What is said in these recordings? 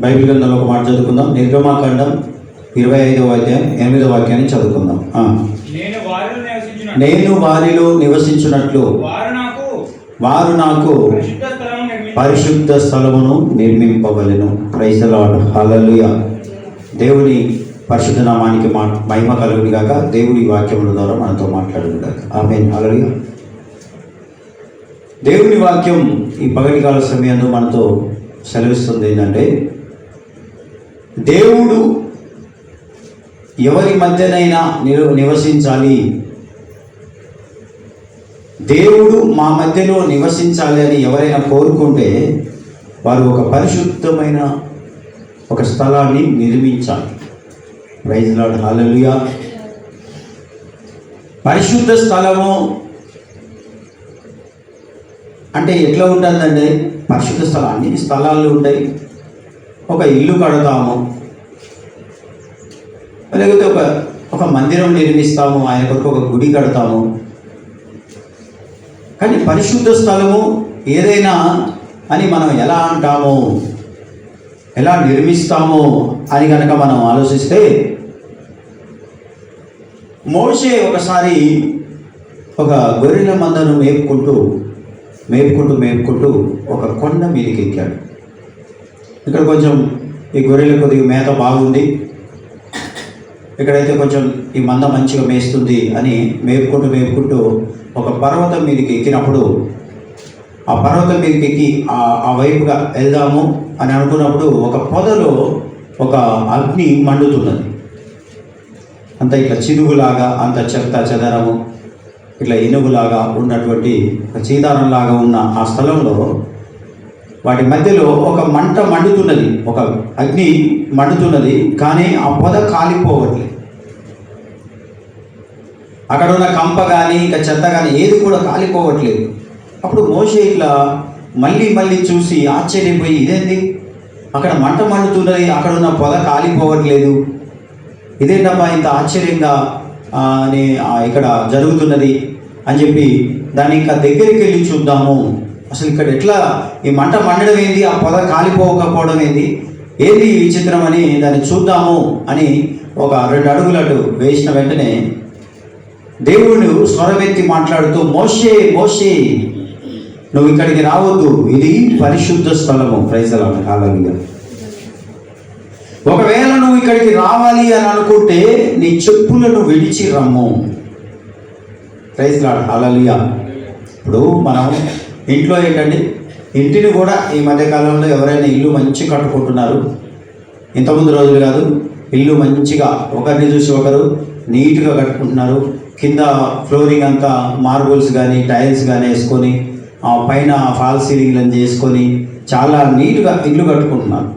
Bible గ్రంథంలో ఒక మాట చదువుకుందాం. నిర్గమాకాండం ఇరవై ఐదవ అధ్యాయం ఎనిమిదవ వాక్యాన్ని చదువుకుందాం. నేను వారిలో నివసించినట్లు. వారు నాకు పరిశుద్ధ స్థలమును నిర్మింపవలెను. ప్రైజ్ లార్డ్ హల్లెలూయా దేవుని పరిశుద్ధ నామానికి మా మహిమ కలుగుని గాక. దేవుని వాక్యముల ద్వారా మనతో మాట్లాడును గాక. ఆమె హల్లెలూయా దేవుని వాక్యం ఈ పగటి కాల సమయంలో మనతో సెలవిస్తుంది ఏంటంటే దేవుడు ఎవరి మధ్యనైనా నిలు నివసించాలి. దేవుడు మా మధ్యలో నివసించాలి అని ఎవరైనా కోరుకుంటే వారు ఒక పరిశుద్ధమైన ఒక స్థలాన్ని నిర్మించాలి. ప్రైజ్ లాడ్ హాలలుయా పరిశుద్ధ స్థలము అంటే ఎట్లా ఉంటుందండి పరిశుద్ధ స్థలాన్ని స్థలాలు ఉంటాయి. ఒక ఇల్లు కడతాము. లేకపోతే ఒక ఒక మందిరం నిర్మిస్తాము. ఆయన కొరకు ఒక గుడి కడతాము. కానీ పరిశుద్ధ స్థలము ఏదైనా అని మనం ఎలా అంటాము? ఎలా నిర్మిస్తాము అని కనుక మనం ఆలోచిస్తే మోసే ఒకసారి ఒక గొర్రెల మందను మేపుకుంటూ మేపుకుంటూ మేపుకుంటూ ఒక కొండ మీదకి ఎక్కాడు. ఇక్కడ కొంచెం ఈ గొర్రెలు కొద్దిగా మేత బాగుంది. ఇక్కడైతే కొంచెం ఈ మంద మంచిగా మేస్తుంది అని మేపుకుంటూ మేపుకుంటూ ఒక పర్వతం మీదకి ఎక్కినప్పుడు ఆ పర్వతం మీదకి ఎక్కి ఆ ఆ వైపుగా వెళ్దాము అని అనుకున్నప్పుడు ఒక పొదలో ఒక అగ్ని మండుతున్నది. అంత ఇట్లా చినుగులాగా అంత చెత్త చెదరము ఇట్లా ఇనుగులాగా ఉన్నటువంటి ఒక చీదారంలాగా ఉన్న ఆ స్థలంలో వాటి మధ్యలో ఒక మంట మండుతున్నది. ఒక అగ్ని మండుతున్నది. కానీ ఆ పొద కాలిపోవట్లేదు. అక్కడ ఉన్న కంప కానీ ఇంకా చెత్త కానీ ఏది కూడా కాలిపోవట్లేదు. అప్పుడు మోసే ఇట్లా మళ్ళీ మళ్ళీ చూసి ఆశ్చర్యపోయి ఇదేంది అక్కడ మంట మండుతున్నది. అక్కడ ఉన్న పొద కాలిపోవట్లేదు. ఇదేంటమ్మా ఇంత ఆశ్చర్యంగా అని ఇక్కడ జరుగుతున్నది? అని చెప్పి దాన్ని ఇంకా దగ్గరికి వెళ్ళి చూద్దాము. అసలు ఇక్కడ ఎట్లా ఈ మంట మండడం ఏంది? ఆ పొద కాలిపోకపోవడం ఏంది? ఏంది ఈ విచిత్రం అని దాన్ని చూద్దాము అని ఒక రెండు అడుగులు అటు వేసిన వెంటనే దేవుడు స్వరమెత్తి మాట్లాడుతూ మోషే మోషే నువ్వు ఇక్కడికి రావద్దు. ఇది పరిశుద్ధ స్థలము. ప్రైజల కాలంగా ఒకవేళ నువ్వు ఇక్కడికి రావాలి అని అనుకుంటే నీ చెప్పులను విడిచి రమ్ము. ప్రైజ్ లాడ్ అలలియా ఇప్పుడు మనం ఇంట్లో ఏంటండి? ఇంటిని కూడా ఈ మధ్యకాలంలో ఎవరైనా ఇల్లు మంచి కట్టుకుంటున్నారు. ఇంతకుముందు రోజులు కాదు ఇల్లు మంచిగా ఒకరిని చూసి ఒకరు నీట్గా కట్టుకుంటున్నారు. కింద ఫ్లోరింగ్ అంతా మార్బుల్స్ కానీ టైల్స్ కానీ వేసుకొని ఆ పైన ఫాల్ సీలింగ్లను చేసుకొని చాలా నీట్గా ఇల్లు కట్టుకుంటున్నారు.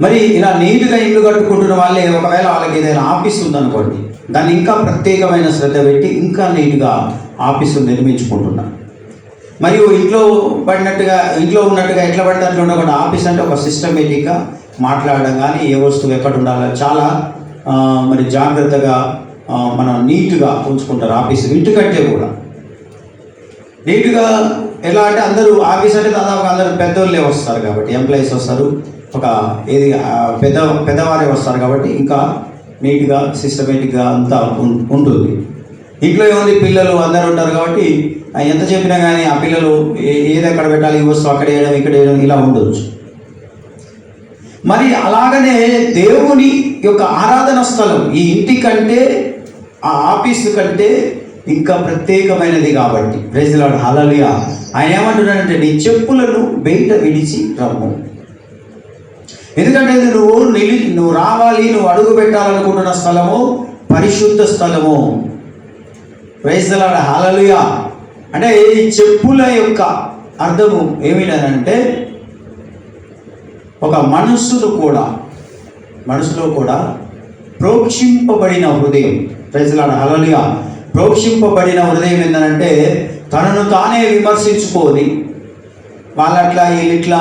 మరి ఇలా నీట్గా ఇల్లు కట్టుకుంటున్న వాళ్ళే ఒకవేళ వాళ్ళకి ఏదైనా ఆఫీస్ ఉందనుకోండి దాన్ని ఇంకా ప్రత్యేకమైన శ్రద్ధ పెట్టి ఇంకా నీట్గా ఆఫీసు నిర్మించుకుంటున్నారు. మరియు ఇంట్లో పడినట్టుగా ఇంట్లో ఉన్నట్టుగా ఎట్లా పడితే అట్లా ఉండకుండా ఆఫీస్ అంటే ఒక సిస్టమేటిక్గా మాట్లాడడం కానీ ఏ వస్తువు ఎక్కడ ఉండాలో చాలా మరి జాగ్రత్తగా మనం నీట్గా ఉంచుకుంటారు ఆఫీస్ ఇంటికంటే కూడా. నీట్గా ఎలా అంటే అందరూ ఆఫీస్ అంటే దాదాపు అందరూ పెద్దోళ్ళే వస్తారు కాబట్టి ఎంప్లాయీస్ వస్తారు ఒక ఏది పెద్ద పెద్దవారే వస్తారు కాబట్టి ఇంకా నీట్గా సిస్టమేటిక్గా అంతా ఉంటుంది. ఇంట్లో ఏముంది? పిల్లలు అందరూ ఉంటారు కాబట్టి ఎంత చెప్పినా కానీ ఆ పిల్లలు ఏ- ఏది ఎక్కడ పెట్టాలి? ఈ వస్తువు అక్కడ వేయడం ఇక్కడ వేయడం ఇలా ఉండొచ్చు. మరి అలాగనే దేవుని యొక్క ఆరాధన స్థలం ఈ ఇంటి కంటే ఆ ఆఫీసు కంటే ఇంకా ప్రత్యేకమైనది కాబట్టి. ప్రజలాడు హలలియా ఆయన ఏమంటున్నాడంటే నీ చెప్పులను బయట విడిచి రమ్ము. ఎందుకంటే నువ్వు నిలి నువ్వు రావాలి నువ్వు అడుగు పెట్టాలనుకుంటున్న స్థలము పరిశుద్ధ స్థలము. ప్రైజ్లాడ హాలలుయా అంటే ఈ చెప్పుల యొక్క అర్థము ఏమిటనంటే ఒక మనస్సును కూడా మనసులో కూడా ప్రోక్షింపబడిన హృదయం. ప్రజలాడ హలలుగా ప్రోక్షింపబడిన హృదయం ఏంటంటే తనను తానే విమర్శించుకొని వాళ్ళట్లా వీళ్ళిట్లా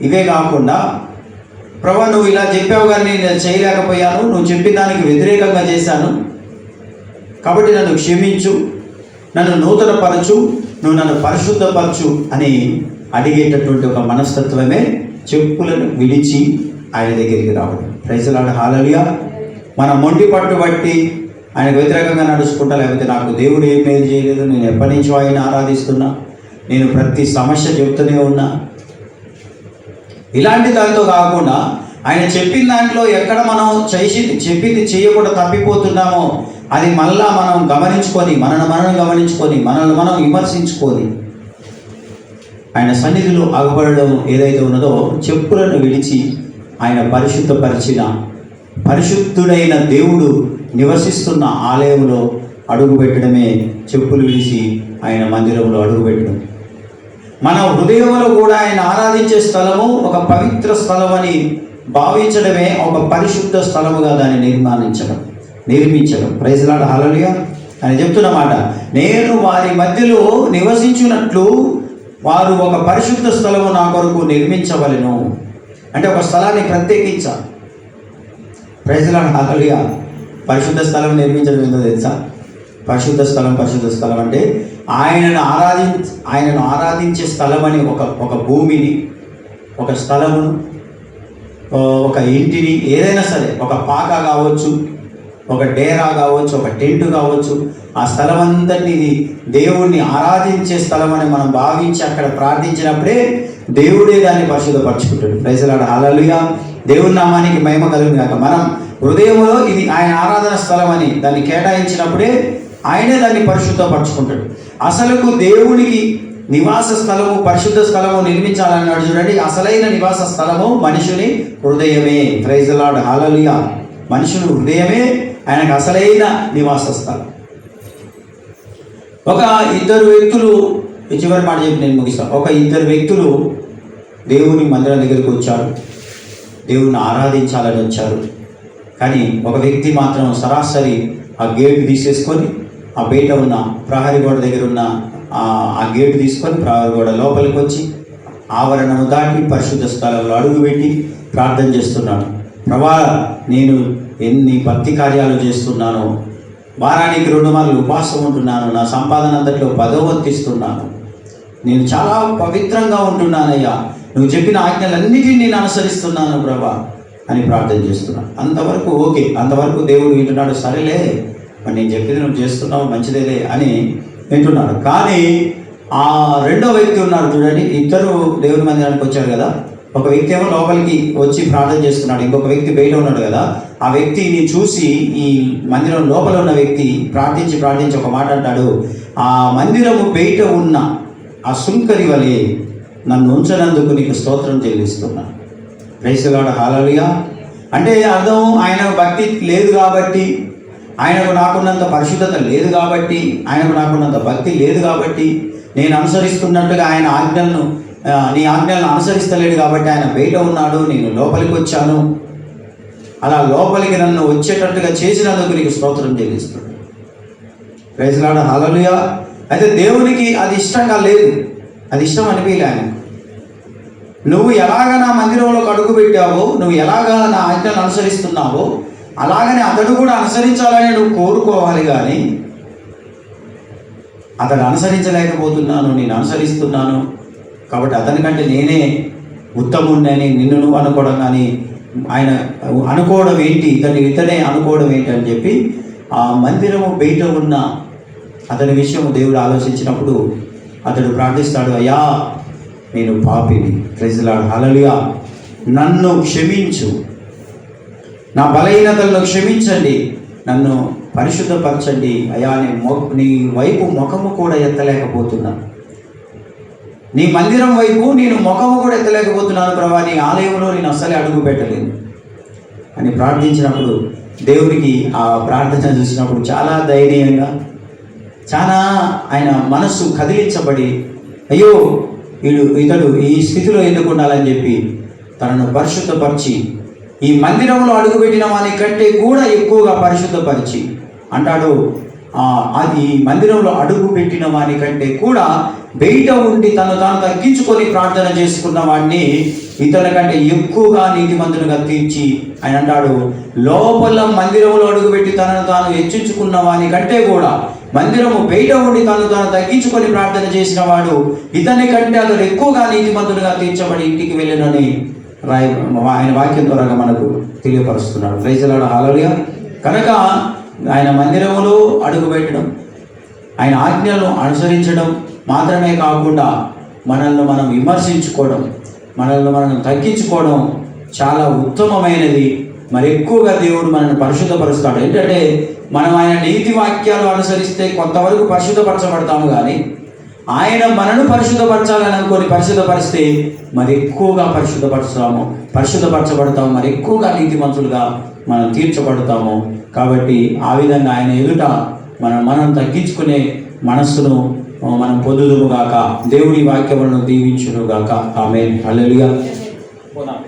ఇవే కాకుండా ప్రభా నువ్వు ఇలా చెప్పావు కానీ నేను చేయలేకపోయాను నువ్వు చెప్పిన దానికి వ్యతిరేకంగా చేశాను. కాబట్టి నన్ను క్షమించు నన్ను నూతనపరచు నువ్వు నన్ను పరిశుద్ధపరచు అని అడిగేటటువంటి ఒక మనస్తత్వమే చెప్పులను విడిచి ఆయన దగ్గరికి రావడం. ప్రైజలాడు హాలలియా మన మొండి పట్టు బట్టి ఆయనకు వ్యతిరేకంగా నడుచుకుంటా లేకపోతే నాకు దేవుడు ఏం మేలు చేయలేదు. నేను ఎప్పటి నుంచో ఆయన ఆరాధిస్తున్నా. నేను ప్రతి సమస్య చెబుతూనే ఉన్నా. ఇలాంటి దాంతో కాకుండా ఆయన చెప్పిన దాంట్లో ఎక్కడ మనం చేసి చెప్పింది చేయకుండా తప్పిపోతున్నామో అది మళ్ళా మనం గమనించుకొని మనను మనం గమనించుకొని మనల్ని మనం విమర్శించుకొని ఆయన సన్నిధిలో అగబడడం ఏదైతే ఉన్నదో చెప్పులను విడిచి ఆయన పరిశుద్ధపరిచిన పరిశుద్ధుడైన దేవుడు నివసిస్తున్న ఆలయంలో అడుగుపెట్టడమే చెప్పులు విడిచి ఆయన మందిరంలో అడుగుపెట్టడం మన హృదయంలో కూడా ఆయన ఆరాధించే స్థలము ఒక పవిత్ర స్థలం అని భావించడమే ఒక పరిశుద్ధ స్థలముగా దాన్ని నిర్మాణించడం. నిర్మించడం ప్రైజ్లాడు హలలుగా అని చెప్తున్నమాట నేను వారి మధ్యలో నివసించినట్లు వారు ఒక పరిశుద్ధ స్థలము నా కొరకు నిర్మించవలెను. అంటే ఒక స్థలాన్ని ప్రత్యేకించాలి. ప్రైజ్లాడు హలలుగా పరిశుద్ధ స్థలం నిర్మించడం ఏంటో తెలుసా? పరిశుద్ధ స్థలం పరిశుద్ధ స్థలం అంటే ఆయనను ఆరాధి ఆయనను ఆరాధించే స్థలం అని ఒక ఒక భూమిని ఒక స్థలమును ఒక ఇంటిని ఏదైనా సరే ఒక పాక కావచ్చు ఒక డేరా కావచ్చు ఒక టెంట్ కావచ్చు ఆ స్థలం అంతటిని దేవుణ్ణి ఆరాధించే స్థలం అని మనం భావించి అక్కడ ప్రార్థించినప్పుడే దేవుడే దాన్ని పరిశుద్ధపరచుకుంటాడు. ప్రైజలాడ అలలుగా దేవుని నామానికి మహిమ కలిగినాక మనం హృదయంలో ఇది ఆయన ఆరాధన స్థలం అని దాన్ని కేటాయించినప్పుడే ఆయనే దాన్ని పరిశుద్ధపరచుకుంటాడు. అసలుకు దేవునికి నివాస స్థలము పరిశుద్ధ స్థలము నిర్మించాలన్నాడు చూడండి అసలైన నివాస స్థలము మనుషుని హృదయమే. ప్రైజలాడ్ హాలలియా మనుషుని హృదయమే ఆయనకు అసలైన నివాస స్థలం ఒక ఇద్దరు వ్యక్తులు చివరి మాట చెప్పి నేను ముగిస్తాను ఒక ఇద్దరు వ్యక్తులు దేవుని మందిరం దగ్గరికి వచ్చారు. దేవుని ఆరాధించాలని వచ్చారు. కానీ ఒక వ్యక్తి మాత్రం సరాసరి ఆ గేట్ తీసేసుకొని ఆ బయట ఉన్న ప్రహరీ గోడ దగ్గర ఉన్న ఆ- గేటు తీసుకొని ప్రహరీ గోడ లోపలికి వచ్చి ఆవరణము దాటి పరిశుద్ధ స్థలంలో అడుగుపెట్టి ప్రార్థన చేస్తున్నాడు. ప్రభా నేను ఎన్ని భక్తి కార్యాలు చేస్తున్నానో వారానికి రెండు మార్లు ఉపవాసం ఉంటున్నాను నా సంపాదన అంతట్లో పదవత్తిస్తున్నాను నేను చాలా పవిత్రంగా ఉంటున్నానయ్యా. నువ్వు చెప్పిన ఆజ్ఞలన్నిటిని నేను అనుసరిస్తున్నాను ప్రభా అని ప్రార్థన చేస్తున్నాను అంతవరకు ఓకే అంతవరకు దేవుడు వింటున్నాడు సరేలే మరి నేను చెప్పింది నువ్వు చేస్తున్నావు మంచిదేలే అని వింటున్నాడు. కానీ ఆ రెండో వ్యక్తి ఉన్నాడు చూడండి ఇద్దరు దేవుని మందిరానికి వచ్చారు కదా. ఒక వ్యక్తి ఏమో లోపలికి వచ్చి ప్రార్థన చేస్తున్నాడు ఇంకొక వ్యక్తి బయట ఉన్నాడు కదా ఆ వ్యక్తిని చూసి ఈ మందిరం లోపల ఉన్న వ్యక్తి ప్రార్థించి ప్రార్థించి ఒక మాట అంటాడు ఆ మందిరము బయట ఉన్న ఆ సుంకరి వలె నన్ను ఉంచనందుకు నీకు స్తోత్రం చెల్లిస్తున్నా. రైసుగాడు హాలలుగా అంటే అర్థం ఆయనకు భక్తి లేదు కాబట్టి ఆయనకు నాకున్నంత పరిశుద్ధత లేదు కాబట్టి ఆయనకు నాకున్నంత భక్తి లేదు కాబట్టి నేను అనుసరిస్తున్నట్టుగా ఆయన ఆజ్ఞలను నీ ఆజ్ఞలను అనుసరిస్తలేడు కాబట్టి ఆయన బయట ఉన్నాడు నేను లోపలికి వచ్చాను. అలా లోపలికి నన్ను వచ్చేటట్టుగా చేసినందుకు నీకు స్తోత్రం చెల్లిస్తాడు ప్రైజ్లాడ హలలుయా అయితే దేవునికి అది ఇష్టంగా లేదు. అది ఇష్టం అనిపించలే ఆయన నువ్వు ఎలాగ నా మందిరంలోకి అడుగు పెట్టావో నువ్వు ఎలాగ నా ఆజ్ఞలను అనుసరిస్తున్నావో అలాగనే అతడు కూడా అనుసరించాలని నువ్వు కోరుకోవాలి కానీ అతడు అనుసరించలేకపోతున్నాను నేను అనుసరిస్తున్నాను. కాబట్టి అతనికంటే నేనే ఉత్తముండని నిన్ను నువ్వు అనుకోవడం కానీ ఆయన అనుకోవడం ఏంటి ఇతని ఇతనే అనుకోవడం ఏంటి అని చెప్పి ఆ మందిరము బయట ఉన్న అతని విషయం దేవుడు ఆలోచించినప్పుడు అతడు ప్రార్థిస్తాడు అయ్యా నేను పాపిని. ప్రజలాడు అలలుగా నన్ను క్షమించు. నా బలహీనతలను క్షమించండి. నన్ను పరిశుద్ధపరచండి. అయా నీ మొ నీ వైపు ముఖము కూడా ఎత్తలేకపోతున్నాను నీ మందిరం వైపు నేను ముఖము కూడా ఎత్తలేకపోతున్నాను ప్రభా నీ ఆలయంలో నేను అస్సలే అడుగు పెట్టలేను అని ప్రార్థించినప్పుడు దేవుడికి ఆ ప్రార్థన చూసినప్పుడు చాలా దయనీయంగా చాలా ఆయన మనస్సు కదిలించబడి అయ్యో వీడు ఇతడు ఈ స్థితిలో ఎందుకు ఉండాలని చెప్పి తనను పరిశుద్ధపరిచి ఈ మందిరంలో అడుగుపెట్టిన వాని కంటే కూడా ఎక్కువగా పరిశుద్ధపరిచి అంటాడు అది మందిరంలో అడుగు పెట్టిన వాని కంటే కూడా బయట ఉండి తను తాను తగ్గించుకొని ప్రార్థన చేసుకున్న వాడిని ఇతని కంటే ఎక్కువగా నీతిమంతునిగా తీర్చి ఆయన అంటాడు లోపల మందిరంలో అడుగుపెట్టి తనను తాను హెచ్చించుకున్న వాని కంటే కూడా మందిరము బయట ఉండి తను తాను తగ్గించుకొని ప్రార్థన చేసిన వాడు ఇతని కంటే అతడు ఎక్కువగా నీతిమంతుడుగా తీర్చబడి ఇంటికి వెళ్ళినని రాయ ఆయన వాక్యం ద్వారా మనకు తెలియపరుస్తున్నాడు. రైజలాడు హాలలుగా కనుక ఆయన మందిరములో అడుగు పెట్టడం ఆయన ఆజ్ఞలను అనుసరించడం మాత్రమే కాకుండా మనల్ని మనం విమర్శించుకోవడం మనల్ని మనం తగ్గించుకోవడం చాలా ఉత్తమమైనది. మరి ఎక్కువగా దేవుడు మనల్ని పరిశుద్ధపరుస్తాడు. ఏంటంటే మనం ఆయన నీతి వాక్యాలు అనుసరిస్తే కొంతవరకు పరిశుద్ధపరచబడతాము కానీ ఆయన మనను పరిశుద్ధపరచాలని అనుకొని పరిశుద్ధపరిస్తే మరి ఎక్కువగా పరిశుద్ధపరుస్తాము పరిశుద్ధపరచబడతాము మరి ఎక్కువగా నీతిమంతులుగా మనం తీర్చబడతాము. కాబట్టి ఆ విధంగా ఆయన ఎదుట మనం మనం తగ్గించుకునే మనస్సును మనం పొందుదుము గాక దేవుడి వాక్యములను దీవించును గాక ఆమె అల్లెలుగా పోదాం.